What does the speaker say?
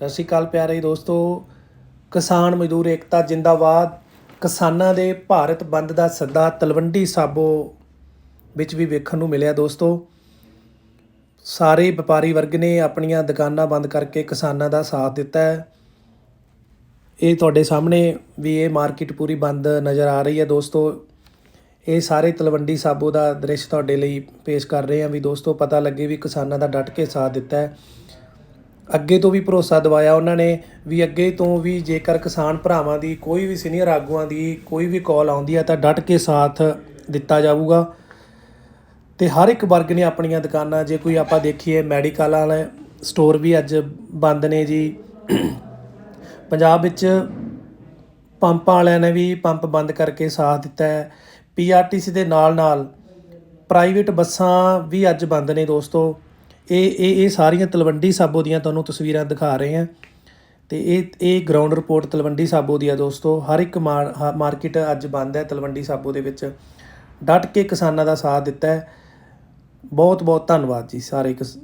ਸਤਿ ਸ਼੍ਰੀ ਅਕਾਲ ਪਿਆਰੇ ਦੋਸਤੋ। ਕਿਸਾਨ ਮਜ਼ਦੂਰ ਏਕਤਾ ਜਿੰਦਾਬਾਦ। ਕਿਸਾਨਾਂ ਦੇ ਭਾਰਤ ਬੰਦ ਦਾ ਸੱਦਾ ਤਲਵੰਡੀ ਸਾਬੋ ਵਿੱਚ ਵੀ ਵੇਖਣ ਨੂੰ ਮਿਲਿਆ ਦੋਸਤੋ। ਸਾਰੇ ਵਪਾਰੀ ਵਰਗ ਨੇ ਆਪਣੀਆਂ ਦੁਕਾਨਾਂ ਬੰਦ ਕਰਕੇ ਕਿਸਾਨਾਂ ਦਾ ਸਾਥ ਦਿੱਤਾ ਹੈ। ਇਹ ਤੁਹਾਡੇ ਸਾਹਮਣੇ ਵੀ ਇਹ ਮਾਰਕੀਟ ਪੂਰੀ ਬੰਦ ਨਜ਼ਰ ਆ ਰਹੀ ਹੈ ਦੋਸਤੋ। ਇਹ ਸਾਰੇ ਤਲਵੰਡੀ ਸਾਬੋ ਦਾ ਦ੍ਰਿਸ਼ ਤੁਹਾਡੇ ਲਈ ਪੇਸ਼ ਕਰ ਰਹੇ ਹਾਂ ਵੀ ਦੋਸਤੋ ਪਤਾ ਲੱਗੇ ਵੀ ਕਿਸਾਨਾਂ ਦਾ ਡਟ ਕੇ ਸਾਥ ਦਿੱਤਾ ਹੈ। ਅੱਗੇ ਤੋਂ ਵੀ ਭਰੋਸਾ ਦਿਵਾਇਆ ਉਹਨਾਂ ਨੇ ਵੀ ਅੱਗੇ ਤੋਂ ਵੀ ਜੇਕਰ ਕਿਸਾਨ ਭਰਾਵਾਂ ਦੀ ਕੋਈ ਵੀ ਸੀਨੀਅਰ ਆਗੂਆਂ ਦੀ ਕੋਈ ਵੀ ਕਾਲ ਆਉਂਦੀ ਹੈ ਤਾਂ ਡਟ ਕੇ ਸਾਥ ਦਿੱਤਾ ਜਾਊਗਾ। ਤੇ ਹਰ ਇੱਕ ਵਰਗ ਨੇ ਆਪਣੀਆਂ ਦੁਕਾਨਾਂ, ਜੇ ਕੋਈ ਆਪਾਂ ਦੇਖੀਏ ਮੈਡੀਕਲ ਵਾਲੇ ਸਟੋਰ ਵੀ ਅੱਜ ਬੰਦ ਨੇ ਜੀ। ਪੰਜਾਬ ਵਿੱਚ ਪੰਪਾਂ ਵਾਲਿਆਂ ਨੇ ਵੀ ਪੰਪ ਬੰਦ ਕਰਕੇ ਸਾਥ ਦਿੱਤਾ ਹੈ। ਪੀਆਰਟੀਸੀ ਦੇ ਨਾਲ ਨਾਲ ਪ੍ਰਾਈਵੇਟ ਬੱਸਾਂ ਵੀ ਅੱਜ ਬੰਦ ਨੇ ਦੋਸਤੋ। ਇਹ ਇਹ ਇਹ ਸਾਰੀਆਂ ਤਲਵੰਡੀ ਸਾਬੋ ਦੀਆਂ ਤੁਹਾਨੂੰ ਤਸਵੀਰਾਂ ਦਿਖਾ ਰਹੇ ਹਾਂ। ਤੇ ਇਹ ਇਹ ਗਰਾਊਂਡ ਰਿਪੋਰਟ ਤਲਵੰਡੀ ਸਾਬੋ ਦੀ ਆ ਦੋਸਤੋ। ਹਰ ਇੱਕ ਮਾਰ- ਹ- ਮਾਰਕੀਟ ਅੱਜ ਬੰਦ ਹੈ ਤਲਵੰਡੀ ਸਾਬੋ ਦੇ ਵਿੱਚ। ਡਟ ਕੇ ਕਿਸਾਨਾਂ ਦਾ ਸਾਥ ਦਿੱਤਾ ਹੈ। ਬਹੁਤ ਬਹੁਤ ਧੰਨਵਾਦ ਜੀ ਸਾਰੇ ਕਿਸ